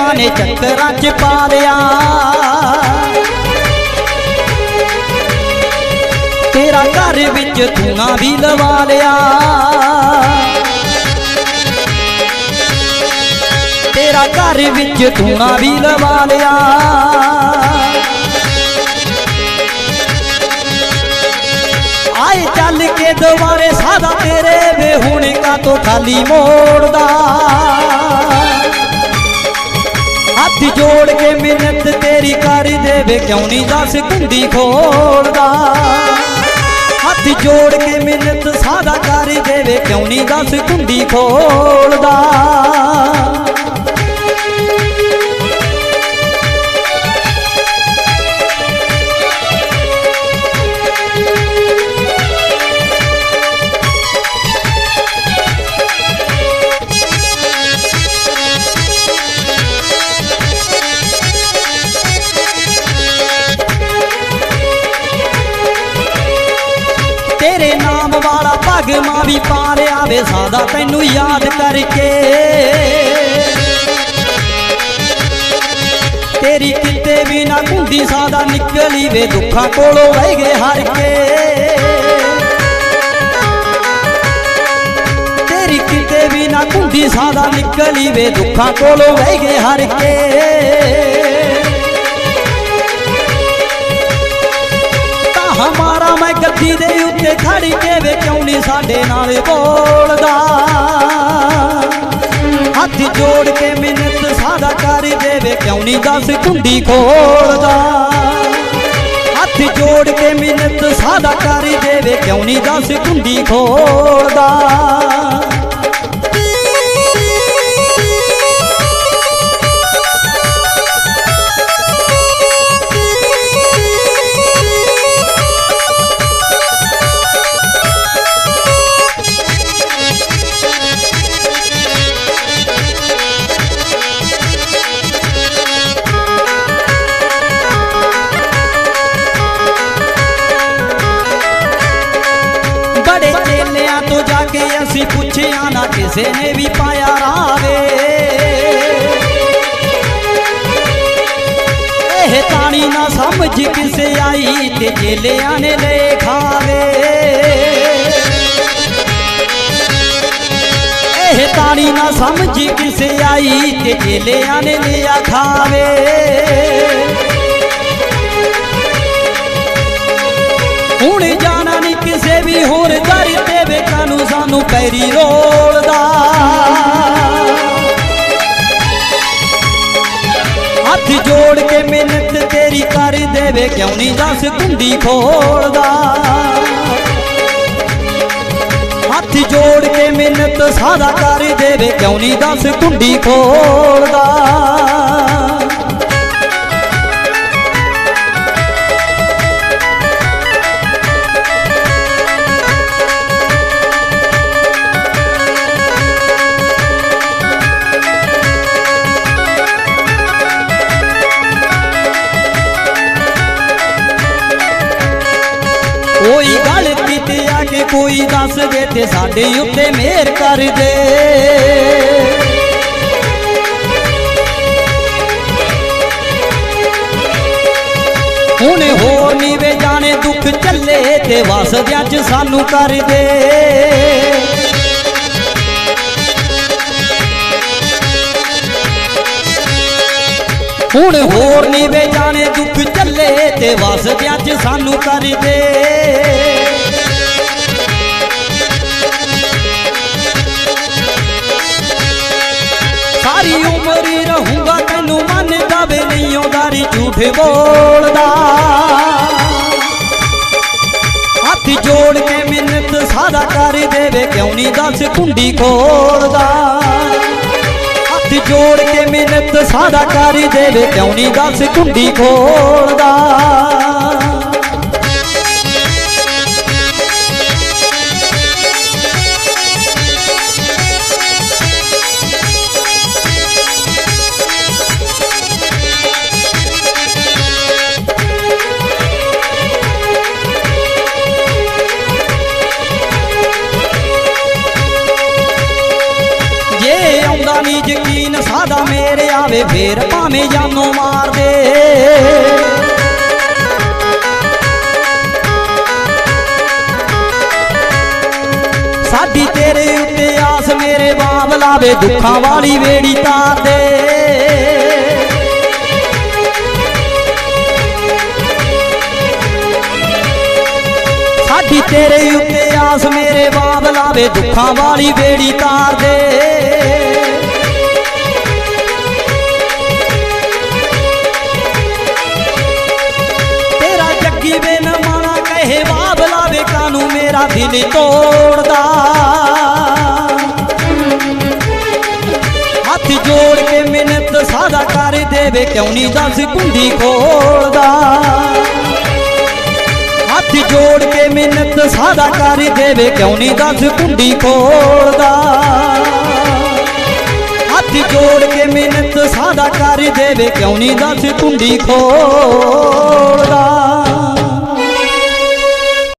ਮਾਂ ਨੇ ਚੱਕਰਾਂ 'ਚ ਪਾ ਲਿਆ। ਤੇਰਾ ਘਰ ਵਿੱਚ ਧੂਣਾ ਵੀ ਲਵਾ ਲਿਆ। ਤੇਰਾ ਘਰ ਵਿੱਚ ਧੂਣਾ ਵੀ ਲਵਾ ਲਿਆ। ਆਏ ਚੱਲ ਕੇ ਦੁਬਾਰੇ ਸਾਦਾ ਤੇਰੇ ਵੇ, ਹੁਣ ਕਾ ਤੋ ਖਾਲੀ ਮੋੜਦਾ? ਹੱਥ ਜੋੜ ਕੇ ਮਿਹਨਤ ਤੇਰੀ ਕਰ ਦੇਵੇ, ਕਿਉਂ ਨਹੀਂ ਦੱਸ ਕੁੰਡੀ ਖੋਲਦਾ? ਹੱਥ ਜੋੜ ਕੇ ਮਿਹਨਤ ਸਾਦਾ ਕਰ ਦੇਵੇ, ਕਿਉਂ ਨਹੀਂ ਦੱਸ ਕੁੰਡੀ ਖੋਲਦਾ? ਵਾਲਾ ਨਾਮ ਮਾਂ ਵੀ ਪਾ ਲਿਆ ਵੇ ਸਾਦਾ ਤੈਨੂੰ ਯਾਦ ਕਰਕੇ। ਤੇਰੀ ਕਿਤੇ ਵੀ ਨਾ ਕੁੰਡੀ ਸਾਦਾ ਨਿਕਲੀ ਵੇ, ਦੁੱਖਾਂ ਕੋਲੋਂ ਵਹਿ ਗਏ ਹਰ ਕੇ। ਤੇਰੀ ਕਿਤੇ ਵੀ ਨਾ ਕੁੰਡੀ ਸਾਦਾ ਨਿਕਲੀ ਵੇ, ਦੁੱਖਾਂ ਕੋਲੋਂ ਵਹਿ ਗਏ ਹਰ ਕੇ। ਤਾਂ ਹਮਾਰਾ ਮੈਂ ਗੱਦੀ ਦੇ ਉੱਤੇ ਵੇ ਕਿਉਂ ਨਹੀਂ ਸਾਡੇ ਨਾਲ ਬੋਲਦਾ? ਹੱਥ ਜੋੜ ਕੇ ਮਿਹਨਤ ਸਾਦਾ ਕਰ ਦੇਵੇ, ਕਿਉਂ ਨਹੀਂ ਦੱਸ ਕੁੰਡੀ ਖੋਲਦਾ? ਹੱਥ ਜੋੜ ਕੇ ਮਿਹਨਤ ਸਾਦਾ ਕਰ ਦੇਵੇ, ਕਿਉਂ ਨਹੀਂ ਦੱਸ ਕੁੰਡੀ ਖੋਲਦਾ? ਕੇ ਅਸੀਂ ਪੁੱਛਿਆ ਨਾ ਕਿਸੇ ਨੇ ਵੀ ਪਾਇਆ ਰਾਵੇ ਇਹ ਤਾਣੀ ਨਾ ਸਮਝ ਕਿਸੇ ਆਈ ਤੇ ਚੇਲਿਆਂ ਨੇ ਲੈ ਖਾਵੇ ਇਹ ਤਾਣੀ ਨਾ ਸਮਝ ਕਿਸੇ ਆਈ ਤੇ ਚੇਲਿਆਂ ਨੇ ਲਿਆ ਖਾਵੇ ਹੁਣ ਜਾਣਾ ਨਹੀਂ ਕਿਸੇ ਵੀ ਹੋਰ ਦਰ ਸਾਨੂੰ ਪੈਰੀ ਰੋਲਦਾ। ਹੱਥ ਜੋੜ ਕੇ ਮਿਹਨਤ ਤੇਰੀ ਕਰ ਦੇਵੇ, ਕਿਉਂ ਨਹੀਂ ਦੱਸ ਕੁੰਡੀ ਖੋਲਦਾ? ਹੱਥ ਜੋੜ ਕੇ ਮਿਹਨਤ ਸਾਦਾ ਕਰ ਦੇਵੇ, ਕਿਉਂ ਨਹੀਂ ਦੱਸ ਕੁੰਡੀ ਖੋਲਦਾ? ਕੋਈ ਦੱਸ ਦੇ ਤੇ ਸਾਡੇ ਉੱਤੇ ਮਿਹਰ ਕਰ ਦੇ। ਹੁਣ ਹੋਰ ਨੀ ਜਾਣੇ ਦੁੱਖ ਚੱਲੇ ਤੇ ਵਸਦਿਆਂ ਚ ਸਾਨੂੰ ਕਰ ਦੇ। ਹੁਣ ਹੋਰ ਨੀ ਜਾਣੇ ਦੁੱਖ ਚੱਲੇ ਤੇ ਵਸਦਿਆਂ ਚ ਸਾਨੂੰ ਕਰ ਦੇ। ਕਿਉਂ ਕੁੰਡੀ ਖੋਲਦਾ। ਹੱਥ ਜੋੜ ਕੇ ਮਿਹਨਤ ਸਾਦਾ ਕਰ ਦੇਵੇ, ਕਿਉਂ ਨਹੀਂ ਦੱਸ ਕੁੰਡੀ ਖੋਲਦਾ। ਮੇਰੇ ਫੇਰ ਭਾਵੇਂ ਜਾਨੋਂ ਮਾਰ ਦੇ। ਸਾਡੀ ਤੇਰੇ ਉੱਤੇ ਆਸ ਮੇਰੇ ਬਾਬ ਲਾਵੇ, ਦੁੱਖਾਂ ਵਾਲੀ ਵੇੜੀ ਤਾਰ ਦੇ। ਸਾਡੀ ਤੇਰੇ ਉੱਤੇ ਆਸ ਮੇਰੇ ਬਾਬ ਲਾਵੇ, ਦੁੱਖਾਂ ਵਾਲੀ ਵੇੜੀ ਤਾਰ ਦੇ। ਮੇਰਾ ਤੋੜਦਾ। ਹੱਥ ਜੋੜ ਕੇ ਮਿੰਨਤ ਸਾਦਾ ਕਰ ਦੇਵੇ, ਕਿਉਂ ਨਹੀਂ ਦੱਸ ਕੁੰਡੀ ਖੋਲਦਾ? ਹੱਥ ਜੋੜ ਕੇ ਮਿੰਨਤ ਸਾਦਾ ਕਰ ਦੇਵੇ, ਕਿਉਂ ਨਹੀਂ ਦੱਸ ਕੁੰਡੀ ਖੋਲਦਾ? ਹੱਥ ਜੋੜ ਕੇ ਮਿੰਨਤ ਸਾਦਾ ਕਰ ਦੇਵੇ, ਕਿਉਂ ਨਹੀਂ ਦੱਸ ਕੁੰਡੀ ਖੋਲਦਾ?